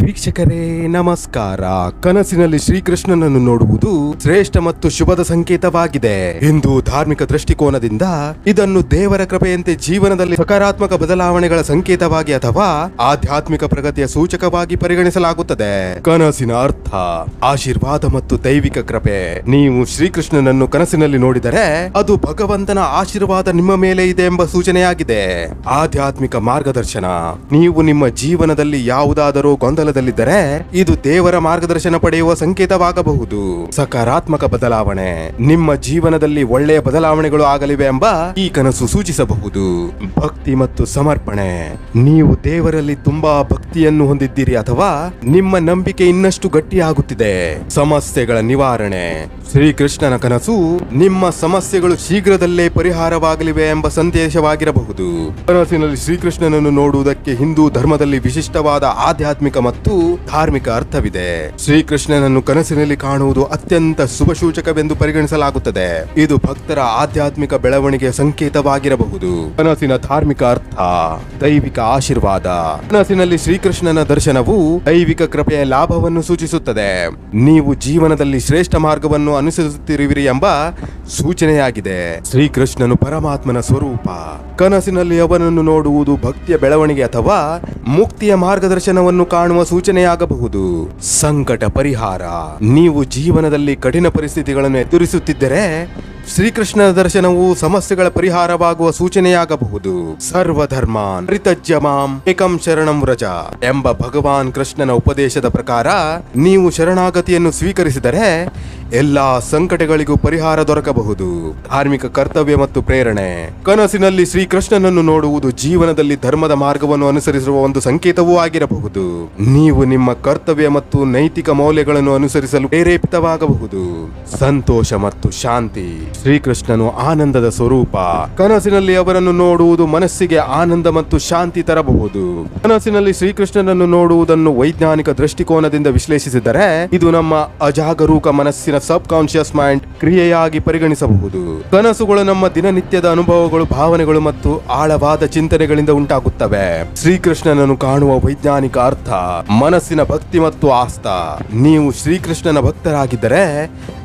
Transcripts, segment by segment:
ವೀಕ್ಷಕರೇ, ನಮಸ್ಕಾರ. ಕನಸಿನಲ್ಲಿ ಶ್ರೀಕೃಷ್ಣನನ್ನು ನೋಡುವುದು ಶ್ರೇಷ್ಠ ಮತ್ತು ಶುಭದ ಸಂಕೇತವಾಗಿದೆ. ಹಿಂದೂ ಧಾರ್ಮಿಕ ದೃಷ್ಟಿಕೋನದಿಂದ ಇದನ್ನು ದೇವರ ಕೃಪೆಯಂತೆ ಜೀವನದಲ್ಲಿ ಸಕಾರಾತ್ಮಕ ಬದಲಾವಣೆಗಳ ಸಂಕೇತವಾಗಿ ಅಥವಾ ಆಧ್ಯಾತ್ಮಿಕ ಪ್ರಗತಿಯ ಸೂಚಕವಾಗಿ ಪರಿಗಣಿಸಲಾಗುತ್ತದೆ. ಕನಸಿನ ಅರ್ಥ, ಆಶೀರ್ವಾದ ಮತ್ತು ದೈವಿಕ ಕೃಪೆ. ನೀವು ಶ್ರೀಕೃಷ್ಣನನ್ನು ಕನಸಿನಲ್ಲಿ ನೋಡಿದರೆ ಅದು ಭಗವಂತನ ಆಶೀರ್ವಾದ ನಿಮ್ಮ ಮೇಲೆ ಇದೆ ಎಂಬ ಸೂಚನೆಯಾಗಿದೆ. ಆಧ್ಯಾತ್ಮಿಕ ಮಾರ್ಗದರ್ಶನ, ನೀವು ನಿಮ್ಮ ಜೀವನದಲ್ಲಿ ಯಾವುದಾದರೂ ಗೊಂದಲದಲ್ಲಿದ್ದರೆ ಇದು ದೇವರ ಮಾರ್ಗದರ್ಶನ ಪಡೆಯುವ ಸಂಕೇತವಾಗಬಹುದು. ಸಕಾರಾತ್ಮಕ ಬದಲಾವಣೆ, ನಿಮ್ಮ ಜೀವನದಲ್ಲಿ ಒಳ್ಳೆಯ ಬದಲಾವಣೆಗಳು ಆಗಲಿವೆ ಎಂಬ ಈ ಕನಸು ಸೂಚಿಸಬಹುದು. ಭಕ್ತಿ ಮತ್ತು ಸಮರ್ಪಣೆ, ನೀವು ದೇವರಲ್ಲಿ ತುಂಬಾ ಭಕ್ತಿಯನ್ನು ಹೊಂದಿದ್ದೀರಿ ಅಥವಾ ನಿಮ್ಮ ನಂಬಿಕೆ ಇನ್ನಷ್ಟು ಗಟ್ಟಿಯಾಗುತ್ತಿದೆ. ಸಮಸ್ಯೆಗಳ ನಿವಾರಣೆ, ಶ್ರೀಕೃಷ್ಣನ ಕನಸು ನಿಮ್ಮ ಸಮಸ್ಯೆಗಳು ಶೀಘ್ರದಲ್ಲೇ ಪರಿಹಾರವಾಗಲಿವೆ ಎಂಬ ಸಂದೇಶವಾಗಿರಬಹುದು. ಕನಸಿನಲ್ಲಿ ಶ್ರೀಕೃಷ್ಣನನ್ನು ನೋಡುವುದಕ್ಕೆ ಹಿಂದೂ ಧರ್ಮದಲ್ಲಿ ವಿಶಿಷ್ಟವಾದ ಆಧ್ಯಾತ್ಮಿಕ ಮತ್ತು ಧಾರ್ಮಿಕ ಅರ್ಥವಿದೆ. ಶ್ರೀಕೃಷ್ಣನನ್ನು ಕನಸಿನಲ್ಲಿ ಕಾಣುವುದು ಅತ್ಯಂತ ಶುಭ ಸೂಚಕವೆಂದು ಪರಿಗಣಿಸಲಾಗುತ್ತದೆ. ಇದು ಭಕ್ತರ ಆಧ್ಯಾತ್ಮಿಕ ಬೆಳವಣಿಗೆಯ ಸಂಕೇತವಾಗಿರಬಹುದು. ಕನಸಿನ ಧಾರ್ಮಿಕ ಅರ್ಥ, ದೈವಿಕ ಆಶೀರ್ವಾದ. ಕನಸಿನಲ್ಲಿ ಶ್ರೀಕೃಷ್ಣನ ದರ್ಶನವು ದೈವಿಕ ಕೃಪೆಯ ಲಾಭವನ್ನು ಸೂಚಿಸುತ್ತದೆ. ನೀವು ಜೀವನದಲ್ಲಿ ಶ್ರೇಷ್ಠ ಮಾರ್ಗವನ್ನು ಅನುಸರಿಸುತ್ತಿರುವಿರಿ ಎಂಬ ಸೂಚನೆಯಾಗಿದೆ. ಶ್ರೀಕೃಷ್ಣನು ಪರಮಾತ್ಮನ ಸ್ವರೂಪ. ಕನಸಿನಲ್ಲಿ ಅವನನ್ನು ನೋಡುವುದು ಭಕ್ತಿಯ ಬೆಳವಣಿಗೆ ಅಥವಾ ಮುಕ್ತಿಯ ಮಾರ್ಗದರ್ಶನವನ್ನು ಕಾಣುವ ಸೂಚನೆಯಾಗಬಹುದು. ಸಂಕಟ ಪರಿಹಾರ. ನೀವು ಜೀವನದಲ್ಲಿ ಕಠಿಣ ಪರಿಸ್ಥಿತಿಗಳನ್ನು ಎದುರಿಸುತ್ತಿದ್ದರೆ ಶ್ರೀಕೃಷ್ಣನ ದರ್ಶನವು ಸಮಸ್ಯೆಗಳ ಪರಿಹಾರವಾಗುವ ಸೂಚನೆಯಾಗಬಹುದು. ಸರ್ವಧರ್ಮಾನ್ ರಿತಜ್ಜಮಾಂ ಏಕಂ ಶರಣಂ ವ್ರಜ ಎಂಬ ಭಗವಾನ್ ಕೃಷ್ಣನ ಉಪದೇಶದ ಪ್ರಕಾರ ನೀವು ಶರಣಾಗತಿಯನ್ನು ಸ್ವೀಕರಿಸಿದರೆ ಎಲ್ಲಾ ಸಂಕಟಗಳಿಗೂ ಪರಿಹಾರ ದೊರಕಬಹುದು. ಧಾರ್ಮಿಕ ಕರ್ತವ್ಯ ಮತ್ತು ಪ್ರೇರಣೆ. ಕನಸಿನಲ್ಲಿ ಶ್ರೀಕೃಷ್ಣನನ್ನು ನೋಡುವುದು ಜೀವನದಲ್ಲಿ ಧರ್ಮದ ಮಾರ್ಗವನ್ನು ಅನುಸರಿಸುವ ಒಂದು ಸಂಕೇತವೂ ಆಗಿರಬಹುದು. ನೀವು ನಿಮ್ಮ ಕರ್ತವ್ಯ ಮತ್ತು ನೈತಿಕ ಮೌಲ್ಯಗಳನ್ನು ಅನುಸರಿಸಲು ಪ್ರೇರೇಪಿತವಾಗಬಹುದು. ಸಂತೋಷ ಮತ್ತು ಶಾಂತಿ. ಶ್ರೀಕೃಷ್ಣನು ಆನಂದದ ಸ್ವರೂಪ. ಕನಸಿನಲ್ಲಿ ಅವರನ್ನು ನೋಡುವುದು ಮನಸ್ಸಿಗೆ ಆನಂದ ಮತ್ತು ಶಾಂತಿ ತರಬಹುದು. ಕನಸಿನಲ್ಲಿ ಶ್ರೀಕೃಷ್ಣನನ್ನು ನೋಡುವುದನ್ನು ವೈಜ್ಞಾನಿಕ ದೃಷ್ಟಿಕೋನದಿಂದ ವಿಶ್ಲೇಷಿಸಿದರೆ, ಇದು ನಮ್ಮ ಅಜಾಗರೂಕ ಮನಸ್ಸಿನ ಸಬ್ ಕಾನ್ಶಿಯಸ್ ಮೈಂಡ್ ಕ್ರಿಯೆಯಾಗಿ ಪರಿಗಣಿಸಬಹುದು. ಕನಸುಗಳು ನಮ್ಮ ದಿನನಿತ್ಯದ ಅನುಭವಗಳು, ಭಾವನೆಗಳು ಮತ್ತು ಆಳವಾದ ಚಿಂತನೆಗಳಿಂದ ಉಂಟಾಗುತ್ತವೆ. ಶ್ರೀಕೃಷ್ಣನನ್ನು ಕಾಣುವ ವೈಜ್ಞಾನಿಕ ಅರ್ಥ, ಮನಸ್ಸಿನ ಭಕ್ತಿ ಮತ್ತು ಆಸ್ತ ನೀವು ಶ್ರೀಕೃಷ್ಣನ ಭಕ್ತರಾಗಿದ್ದರೆ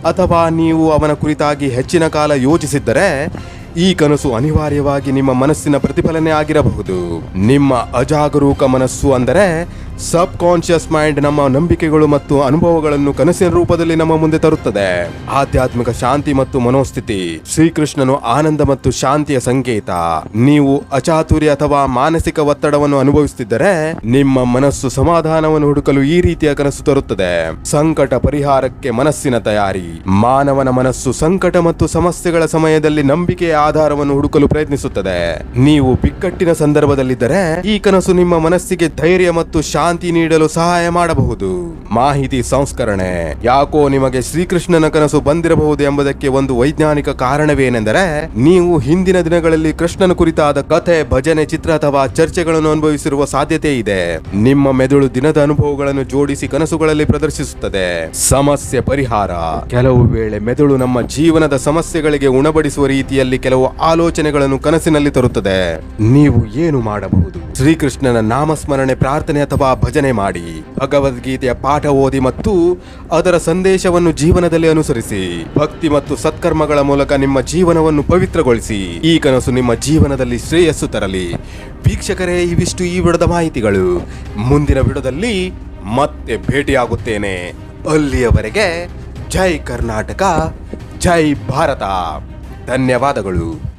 ಅಥವಾ ನೀವು ಅವನ ಕುರಿತಾಗಿ ಹೆಚ್ಚಿನ ಕಾಲ ಯೋಚಿಸಿದ್ದರೆ ಈ ಕನಸು ಅನಿವಾರ್ಯವಾಗಿ ನಿಮ್ಮ ಮನಸ್ಸಿನ ಪ್ರತಿಫಲನೆ ಆಗಿರಬಹುದು. ನಿಮ್ಮ ಅಜಾಗರೂಕ ಮನಸ್ಸು ಅಂದರೆ ಸಬ್ ಕಾನ್ಶಿಯಸ್ ಮೈಂಡ್ ನಮ್ಮ ನಂಬಿಕೆಗಳು ಮತ್ತು ಅನುಭವಗಳನ್ನು ಕನಸಿನ ರೂಪದಲ್ಲಿ ನಮ್ಮ ಮುಂದೆ ತರುತ್ತದೆ. ಆಧ್ಯಾತ್ಮಿಕ ಶಾಂತಿ ಮತ್ತು ಮನೋಸ್ಥಿತಿ, ಶ್ರೀಕೃಷ್ಣನು ಆನಂದ ಮತ್ತು ಶಾಂತಿಯ ಸಂಕೇತ. ನೀವು ಅಚಾತುರ್ಯ ಅಥವಾ ಮಾನಸಿಕ ಒತ್ತಡವನ್ನು ಅನುಭವಿಸುತ್ತಿದ್ದರೆ, ನಿಮ್ಮ ಮನಸ್ಸು ಸಮಾಧಾನವನ್ನು ಹುಡುಕಲು ಈ ರೀತಿಯ ಕನಸು ತರುತ್ತದೆ. ಸಂಕಟ ಪರಿಹಾರಕ್ಕೆ ಮನಸ್ಸಿನ ತಯಾರಿ. ಮಾನವನ ಮನಸ್ಸು ಸಂಕಟ ಮತ್ತು ಸಮಸ್ಯೆಗಳ ಸಮಯದಲ್ಲಿ ನಂಬಿಕೆಯ ಆಧಾರವನ್ನು ಹುಡುಕಲು ಪ್ರಯತ್ನಿಸುತ್ತದೆ. ನೀವು ಬಿಕ್ಕಟ್ಟಿನ ಸಂದರ್ಭದಲ್ಲಿದ್ದರೆ, ಈ ಕನಸು ನಿಮ್ಮ ಮನಸ್ಸಿಗೆ ಧೈರ್ಯ ಮತ್ತು ಶಾಂತಿ ನೀಡಲು ಸಹಾಯ ಮಾಡಬಹುದು. ಮಾಹಿತಿ ಸಂಸ್ಕರಣೆ. ಯಾಕೋ ನಿಮಗೆ ಶ್ರೀಕೃಷ್ಣನ ಕನಸು ಬಂದಿರಬಹುದು ಎಂಬುದಕ್ಕೆ ಒಂದು ವೈಜ್ಞಾನಿಕ ಕಾರಣವೇನೆಂದರೆ, ನೀವು ಹಿಂದಿನ ದಿನಗಳಲ್ಲಿ ಕೃಷ್ಣನ ಕುರಿತಾದ ಕಥೆ, ಭಜನೆ, ಚಿತ್ರ ಅಥವಾ ಚರ್ಚೆಗಳನ್ನು ಅನುಭವಿಸಿರುವ ಸಾಧ್ಯತೆ ಇದೆ. ನಿಮ್ಮ ಮೆದುಳು ದಿನದ ಅನುಭವಗಳನ್ನು ಜೋಡಿಸಿ ಕನಸುಗಳಲ್ಲಿ ಪ್ರದರ್ಶಿಸುತ್ತದೆ. ಸಮಸ್ಯೆ ಪರಿಹಾರ. ಕೆಲವು ವೇಳೆ ಮೆದುಳು ನಮ್ಮ ಜೀವನದ ಸಮಸ್ಯೆಗಳಿಗೆ ಉಣಬಡಿಸುವ ರೀತಿಯಲ್ಲಿ ಕೆಲವು ಆಲೋಚನೆಗಳನ್ನು ಕನಸಿನಲ್ಲಿ ತರುತ್ತದೆ. ನೀವು ಏನು ಮಾಡಬಹುದು? ಶ್ರೀಕೃಷ್ಣನ ನಾಮಸ್ಮರಣೆ, ಪ್ರಾರ್ಥನೆ ಅಥವಾ ಭಜನೆ ಮಾಡಿ ಭಗವದ್ಗೀತೆಯ ಪಾಠ ಓದಿ ಮತ್ತು ಅದರ ಸಂದೇಶವನ್ನು ಜೀವನದಲ್ಲಿ ಅನುಸರಿಸಿ, ಭಕ್ತಿ ಮತ್ತು ಸತ್ಕರ್ಮಗಳ ಮೂಲಕ ನಿಮ್ಮ ಜೀವನವನ್ನು ಪವಿತ್ರಗೊಳಿಸಿ, ಈ ಕನಸು ನಿಮ್ಮ ಜೀವನದಲ್ಲಿ ಶ್ರೇಯಸ್ಸು ತರಲಿ. ವೀಕ್ಷಕರೇ, ಇವಿಷ್ಟು ಈ ವಿಡದ ಮಾಹಿತಿಗಳು. ಮುಂದಿನ ವಿಡದಲ್ಲಿ ಮತ್ತೆ ಭೇಟಿಯಾಗುತ್ತೇನೆ. ಅಲ್ಲಿಯವರೆಗೆ ಜೈ ಕರ್ನಾಟಕ, ಜೈ ಭಾರತ. ಧನ್ಯವಾದಗಳು.